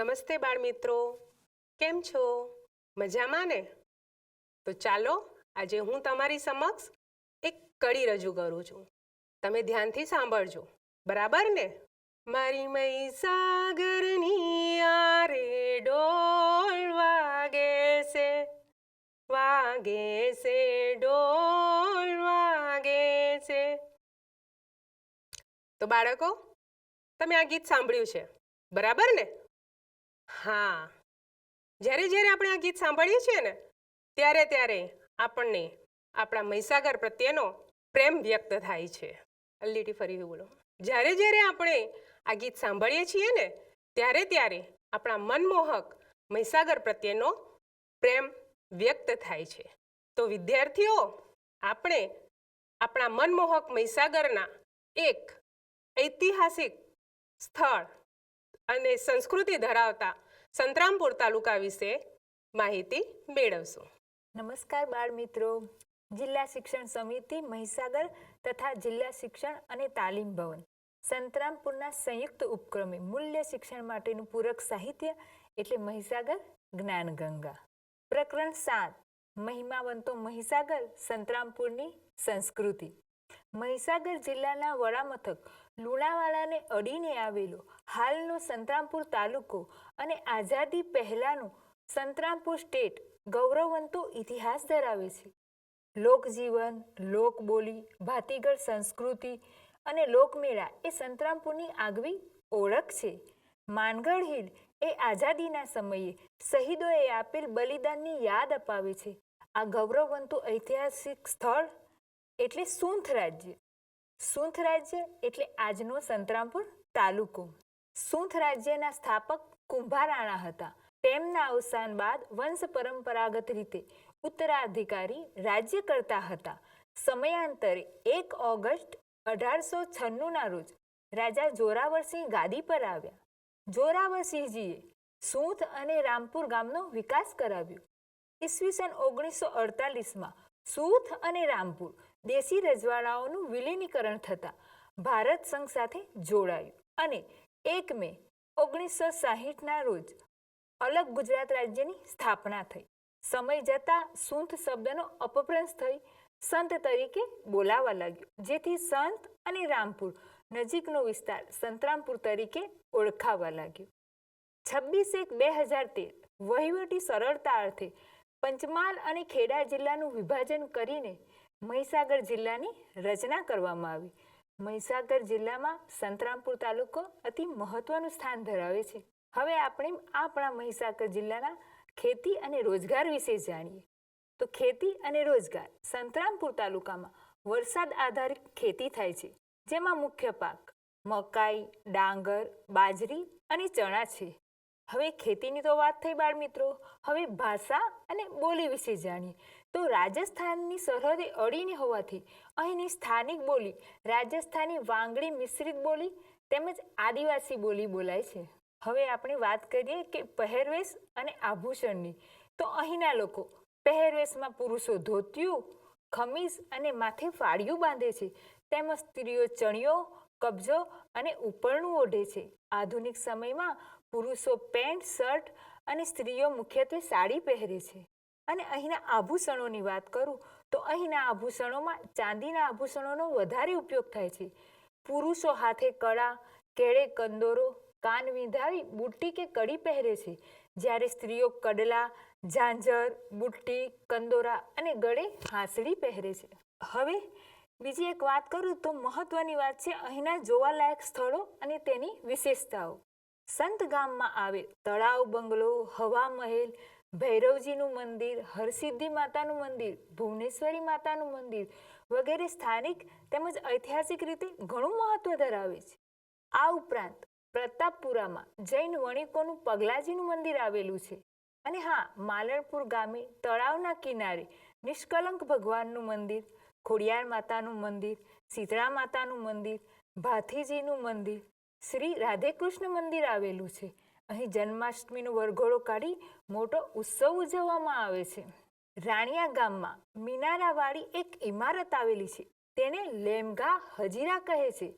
નમસ્તે બાળમિત્રો. કેમ છો? મજામાં ને? તો ચાલો, આજે હું તમારી સમક્ષ એક કડી રજૂ કરું છું. તમે ધ્યાનથી સાંભળજો. બરાબર ને? મારી મહીસાગરની આરે ડોલ વાગે છે. વાગે છે, ડોલ વાગે છે. તો બાળકો, તમે આ ગીત સાંભળ્યું છે. બરાબર ને? હા. જ્યારે જ્યારે આપણે આ ગીત સાંભળીએ છીએ ને, ત્યારે ત્યારે આપણને આપણા મહીસાગર પ્રત્યેનો પ્રેમ વ્યક્ત થાય છે. અલ્લીટી ફરી બોલો. જ્યારે જ્યારે આપણે આ ગીત સાંભળીએ છીએ ને, ત્યારે ત્યારે આપણા મનમોહક મહીસાગર પ્રત્યેનો પ્રેમ વ્યક્ત થાય છે. તો વિદ્યાર્થીઓ, આપણે આપણા મનમોહક મહીસાગરના એક ઐતિહાસિક સ્થળ અને સંસ્કૃતિ ધરાવતા સંતરામપુર તાલુકા વિશે માહિતી મેળવશું. નમસ્કાર બાળ મિત્રો. જિલ્લા શિક્ષણ સમિતિ મહીસાગર તથા જિલ્લા શિક્ષણ અને તાલીમ ભવન. સંતરામપુરના સંયુક્ત ઉપક્રમે મૂલ્ય શિક્ષણ માટેનું પૂરક સાહિત્ય એટલે મહીસાગર જ્ઞાનગંગા. પ્રકરણ સાત. મહિમાવંતો મહીસાગર સંતરામપુરની સંસ્કૃતિ. મહીસાગર જિલ્લાના વડામથક લુણાવાડાને અડીને આવેલો હાલનો સંતરામપુર તાલુકો અને આઝાદી પહેલાંનું સંતરામપુર સ્ટેટ ગૌરવવંતો ઇતિહાસ ધરાવે છે. લોકજીવન, લોકબોલી, ભાતીગળ સંસ્કૃતિ અને લોકમેળા એ સંતરામપુરની આગવી ઓળખ છે. માનગઢ હિલ એ આઝાદીના સમયે શહીદોએ આપેલ બલિદાનની યાદ અપાવે છે. આ ગૌરવવંતુ ઐતિહાસિક સ્થળ એટલે સુંથ રાજ્ય. સુંથ રાજ્ય એટલે આજનો સંતરામપુર તાલુકો. સુંથ રાજ્યના સ્થાપક કુંભારાણા હતા. તેમના અવસાન બાદ વંશ પરંપરાગત રીતે ઉત્તરાધિકારી રાજ્ય કરતા હતા. સમયાંતરે એક ઓગસ્ટ અઢારસો છન્નુંના રોજ રાજા જોરાવરસિંહ ગાદી પર આવ્યા. જોરાવરસિંહજીએ સૂંથ અને રામપુર ગામનો વિકાસ કરાવ્યો. ઈસવીસન ઓગણીસો અડતાલીસમાં સૂથ અને રામપુર, દેશી રજવાડાઓનું વિલીનીકરણ થતાં ભારત સંઘ સાથે જોડાયું અને એક મે ઓગણીસો સાહીઠના રોજ અલગ ગુજરાત રાજ્યની સ્થાપના થઈ. સમય જતાં સૂંથ શબ્દનો અપભ્રંશ થઈ સંત તરીકે બોલાવા લાગ્યો, જેથી સંત અને રામપુર નજીકનો વિસ્તાર સંતરામપુર તરીકે ઓળખાવા લાગ્યો. છવ્વીસ એક બે હજાર તેર વહીવટી સરળતા અર્થે પંચમહાલ અને ખેડા જિલ્લાનું વિભાજન કરીને મહીસાગર જિલ્લાની રચના કરવામાં આવી. મહીસાગર જિલ્લામાં સંતરામપુર તાલુકો અતિ મહત્વનું સ્થાન ધરાવે છે. હવે આપણે આપણા મહીસાગર જિલ્લાના ખેતી અને રોજગાર વિશે જાણીએ. તો ખેતી અને રોજગાર સંતરામપુર તાલુકામાં વરસાદ આધારિત ખેતી થાય છે, જેમાં મુખ્ય પાક મકાઈ, ડાંગર, બાજરી અને ચણા છે. હવે ખેતીની તો વાત થઈ બાળ મિત્રો. હવે ભાષા અને બોલી વિશે જાણીએ. તો રાજસ્થાનની સરહદે અડીને હોવાથી અહીંની સ્થાનિક બોલી રાજસ્થાની વાંગડી મિશ્રિત બોલી તેમજ આદિવાસી બોલી બોલાય છે. હવે આપણે વાત કરીએ કે પહેરવેશ અને આભૂષણની. તો અહીંના લોકો પહેરવેશમાં પુરુષો ધોતિયું, ખમીસ અને માથે ફાળિયું બાંધે છે. તેમજ સ્ત્રીઓ ચણિયો, કબજો અને ઉપરણું ઓઢે છે. આધુનિક સમયમાં પુરુષો પેન્ટ, શર્ટ અને સ્ત્રીઓ મુખ્યત્વે સાડી પહેરે છે. અને અહીંના આભૂષણોની વાત કરું, તો અહીંના આભૂષણોમાં ચાંદીના આભૂષણોનો વધારે ઉપયોગ થાય છે. પુરુષો હાથે કળા, કેળે કંદોરો, કાન વિંધાવી બુટ્ટી કે કડી પહેરે છે. જ્યારે સ્ત્રીઓ કડલા, ઝાંઝર, બુટ્ટી, કંદોરા અને ગળે હાંસડી પહેરે છે. હવે બીજી એક વાત કરું, તો મહત્વની વાત છે અહીંના જોવાલાયક સ્થળો અને તેની વિશેષતાઓ. સંત ગામમાં આવેલ તળાવ, બંગલો, હવા મહેલ, ભૈરવજીનું મંદિર, હરસિદ્ધિ માતાનું મંદિર, ભુવનેશ્વરી માતાનું મંદિર વગેરે સ્થાનિક તેમજ ઐતિહાસિક રીતે ઘણું મહત્વ ધરાવે છે. આ ઉપરાંત પ્રતાપપુરામાં જૈન વણિકોનું પગલાજીનું મંદિર આવેલું છે અને હા, માલણપુર ગામે તળાવના કિનારે નિષ્કલંક ભગવાનનું મંદિર, ખોડિયાર માતાનું મંદિર શીતળા માતાનું મંદિર, ભાથીજીનું મંદિર શ્રી રાધેકૃષ્ણ મંદિર આવેલું છે. અહીં જન્માષ્ટમીનો વરઘોડો કાઢી મોટો ઉત્સવ ઉજવવામાં આવે છે. રાણિયા ગામમાં મિનારાવાળી એક ઇમારત આવેલી છે. તેને લેમગા હજીરા કહે છે.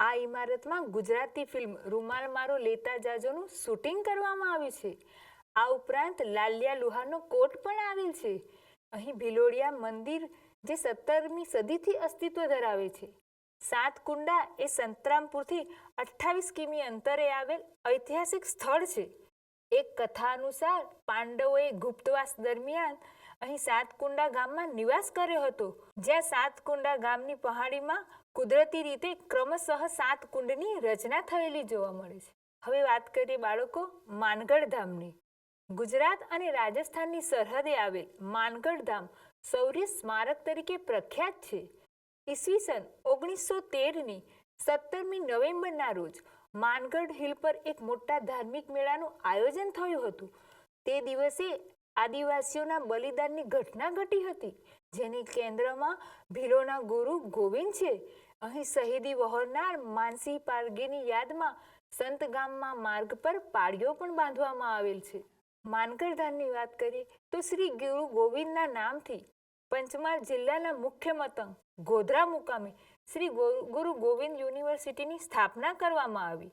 આ ઇમારતમાં ગુજરાતી ફિલ્મ રૂમાલ મારો લેતા જાજોનું શૂટિંગ કરવામાં આવ્યું છે. આ ઉપરાંત લાલિયા લુહારનો કોટ પણ આવેલ છે. અહીં ભિલોડિયા મંદિર જે સત્તરમી સદીથી અસ્તિત્વ ધરાવે છે. સાતકુંડા એ સંતરામપુરથી અઠ્ઠાવીસ કિમી અંતરે આવેલ ઐતિહાસિક સ્થળ છે. એક કથા અનુસાર પાંડવોએ ગુપ્તવાસ દરમિયાન અહીં સાતકુંડા ગામમાં નિવાસ કર્યો હતો. જ્યાં સાતકુંડા ગામની પહાડીમાં કુદરતી રીતે ક્રમશઃ સાત કુંડની રચના થયેલી જોવા મળે છે. હવે વાત કરીએ બાળકો માનગઢ ધામની. ગુજરાત અને રાજસ્થાનની સરહદે આવેલ માનગઢ ધામ શૌર્ય સ્મારક તરીકે પ્રખ્યાત છે. ઈસવીસન ઓગણીસો તેરની સત્તરમી નવેમ્બરના રોજ માનગઢ હિલ પર એક મોટા ધાર્મિક મેળાનું આયોજન થયું હતું. તે દિવસે આદિવાસીઓના બલિદાનની ઘટના ઘટી હતી, જેની કેન્દ્રમાં ભીલોના ગુરુ ગોવિંદ છે. અહીં શહીદી વહોરનાર માનસિંહ પારગીની યાદમાં સંત ગામમાં માર્ગ પર પાળીઓ પણ બાંધવામાં આવેલ છે. માનગઢ ધામની વાત કરીએ તો શ્રી ગુરુ ગોવિંદના નામથી પંચમહાલ જિલ્લાના મુખ્ય મતંગ ગોધરા મુકામે શ્રી ગુરુ ગોવિંદ યુનિવર્સિટીની સ્થાપના કરવામાં આવી.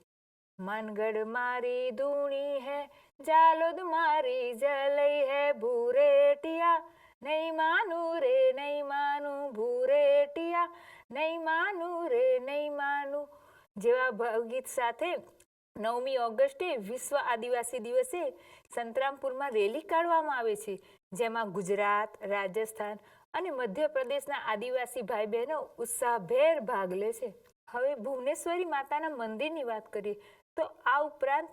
માનગઢ મારી ધૂણી હે, જાલોદ મારી જલઈ હે, ભૂરેટિયા, નહીં માનું રે, નહીં માનું ભૂરેટિયા, નહીં માનું રે, નહીં માનું જેવા ભાવગીત સાથે નવમી ઓગસ્ટે વિશ્વ આદિવાસી દિવસે સંતરામપુરમાં રેલી કાઢવામાં આવે છે, જેમાં ગુજરાત, રાજસ્થાન અને મધ્યપ્રદેશના આદિવાસી ભાઈ બહેનો ઉત્સાહભેર ભાગ લે છે. હવે ભુવનેશ્વરી માતાના મંદિરની વાત કરીએ, તો આ ઉપરાંત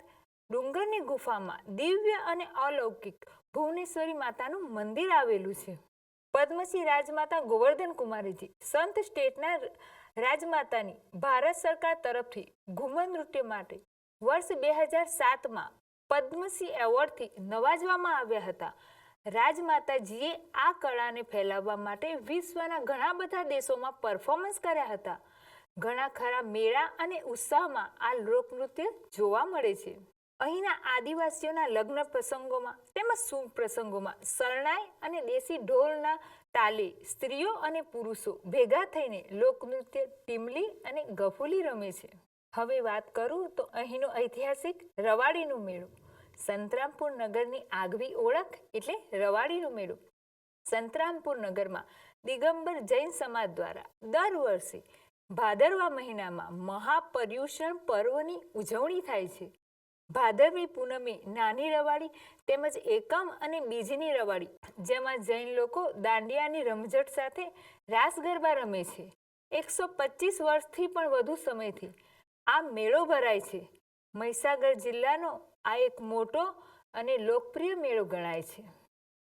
ડુંગરની ગુફામાં દિવ્ય અને અલૌકિક ભુવનેશ્વરી માતાનું મંદિર આવેલું છે. પદ્મશ્રી રાજમાતા ગોવર્ધન કુમારીજી સંત સ્ટેટના રાજમાતાની ભારત સરકાર તરફથી ઘુમર નૃત્ય માટે વર્ષ બે હજાર સાતમાં પદ્મશ્રી એવોર્ડથી નવાજવામાં આવ્યા હતા. રાજમાતાજીએ આ કળાને ફેલાવવા માટે વિશ્વના ઘણા બધા દેશોમાં પરફોર્મન્સ કર્યા હતા. ઘણા ખરા મેળા અને ઉત્સાહમાં આ લોકનૃત્ય જોવા મળે છે. અહીંના આદિવાસીઓના લગ્ન પ્રસંગોમાં તેમજ શુભ પ્રસંગોમાં શરણાઈ અને દેશી ઢોલના તાલે સ્ત્રીઓ અને પુરુષો ભેગા થઈને લોકનૃત્ય, ટીમલી અને ગફુલી રમે છે. હવે વાત કરું તો અહીંનો ઐતિહાસિક રવાડીનું મેળો. સંતરામપુર નગરની આગવી ઓળખ એટલે રવાડીનો મેળો. સંતરામપુર નગરમાં દિગંબર જૈન સમાજ દ્વારા દર વર્ષે ભાદરવા મહિનામાં મહાપર્યુષણ પર્વની ઉજવણી થાય છે. ભાદરવી પૂનમે નાની રવાડી તેમજ એકમ અને બીજની રવાડી, જેમાં જૈન લોકો દાંડિયાની રમઝટ સાથે રાસ ગરબા રમે છે. એકસો પચીસ વર્ષથી પણ વધુ સમયથી આ મેળો ભરાય છે. મહીસાગર જિલ્લાનો આ એક મોટો અને લોકપ્રિય મેળો ગણાય છે.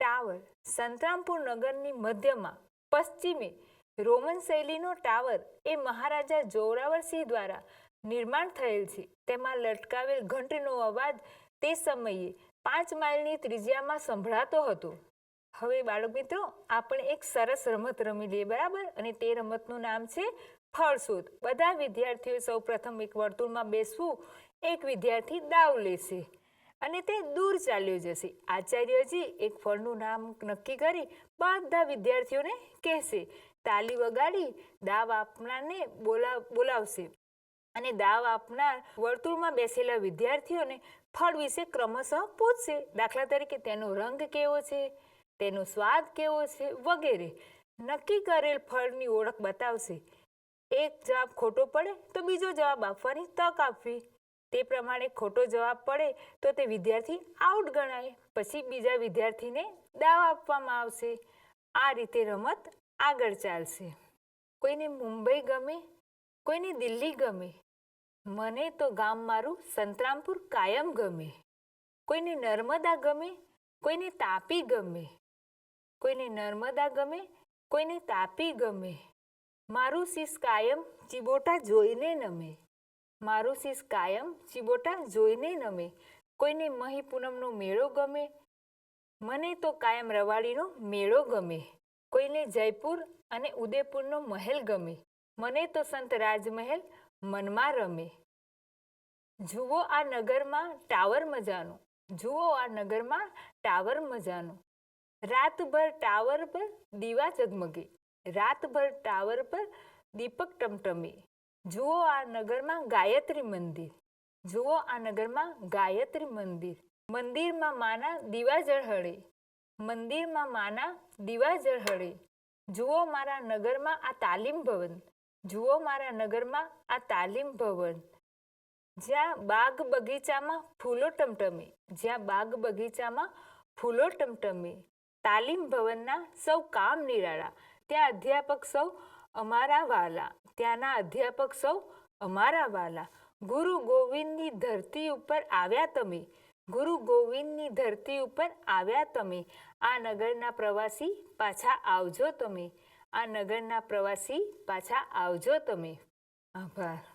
ટાવર સંતરામપુર નગરની મધ્યમાં પશ્ચિમે રોમન શૈલીનો ટાવર એ મહારાજા જોરાવરસિંહ દ્વારા નિર્માણ થયેલ છે. તેમાં લટકાવેલ ઘંટનો અવાજ તે સમયે પાંચ માઇલની ત્રિજ્યામાં સંભળાતો હતો. હવે બાળક મિત્રો, આપણે એક સરસ રમત રમી લઈએ, બરાબર? અને તે રમતનું નામ છે ફળશોધ બધા વિદ્યાર્થીઓ સૌ પ્રથમ એક વર્તુળમાં બેસવું, એક વિદ્યાર્થી દાવ લેશે અને તે દૂર ચાલ્યો જશે. આચાર્યજી એક ફળનું નામ નક્કી કરી બધા વિદ્યાર્થીઓને કહેશે. તાલી વગાડી દાવ આપનારને બોલા, બોલાવશે અને દાવ આપનાર વર્તુળમાં બેસેલા વિદ્યાર્થીઓને ફળ વિશે ક્રમશઃ પૂછશે. દાખલા તરીકે, તેનો રંગ કેવો છે? તેનો સ્વાદ કેવો છે વગેરે. નક્કી કરેલ ફળની ઓળખ બતાવશે. એક જવાબ ખોટો પડે તો બીજો જવાબ આપવાની તક આપવી. તે પ્રમાણે ખોટો જવાબ પડે તો તે વિદ્યાર્થી આઉટ ગણાય. પછી બીજા વિદ્યાર્થીને દાવ આપવામાં આવશે. આ રીતે રમત આગળ ચાલશે. કોઈને મુંબઈ ગમે, કોઈને દિલ્હી ગમે. મને તો ગામ મારું સંતરામપુર કાયમ ગમે. કોઈને નર્મદા ગમે, કોઈને તાપી ગમે. કોઈને નર્મદા ગમે, કોઈને તાપી ગમે. મારું શીશ કાયમ ચીબોટા જોઈને નમે. મારું શીશ કાયમ ચીબોટા જોઈને નમે. કોઈને મહી પૂનમનો મેળો ગમે, મને તો કાયમ રવાડીનો મેળો ગમે. કોઈને જયપુર અને ઉદયપુરનો મહેલ ગમે, મને તો સંત રાજમહેલ મનમાં રમે. જુઓ આ નગરમાં ટાવર મજાનો, જુઓ આ નગરમાં ટાવર મજાનું. રાતભર ટાવર પર દીવા ઝગમગે. રાતભર ટાવર પર દીપક ટમટમે. જુઓ આ નગરમાં ગાયત્રી મંદિર. જુઓ આ નગરમાં ગાયત્રી મંદિર. મંદિરમાં માના દીવા ઝળહળે. મંદિરમાં માના દીવા ઝળહળે. જુઓ મારા નગરમાં આ તાલીમ ભવન. જુઓ મારા નગરમાં આ તાલીમ ભવન. જ્યાં બાગ બગીચામાં ફૂલો ટમટમે. જ્યાં બાગ બગીચામાં ફૂલો ટમટમે. તાલીમ ભવનના સૌ કામ નિરાળા. ત્યાં અધ્યાપક સૌ અમારા વાલા. ત્યાંના અધ્યાપક સૌ અમારા વાલા. ગુરુ ગોવિંદની ધરતી ઉપર આવ્યા તમે. ગુરુ ગોવિંદની ધરતી ઉપર આવ્યા તમે. આ નગરના પ્રવાસી પાછા આવજો તમે. આ નગરના પ્રવાસી પાછા આવજો તમે. આભાર.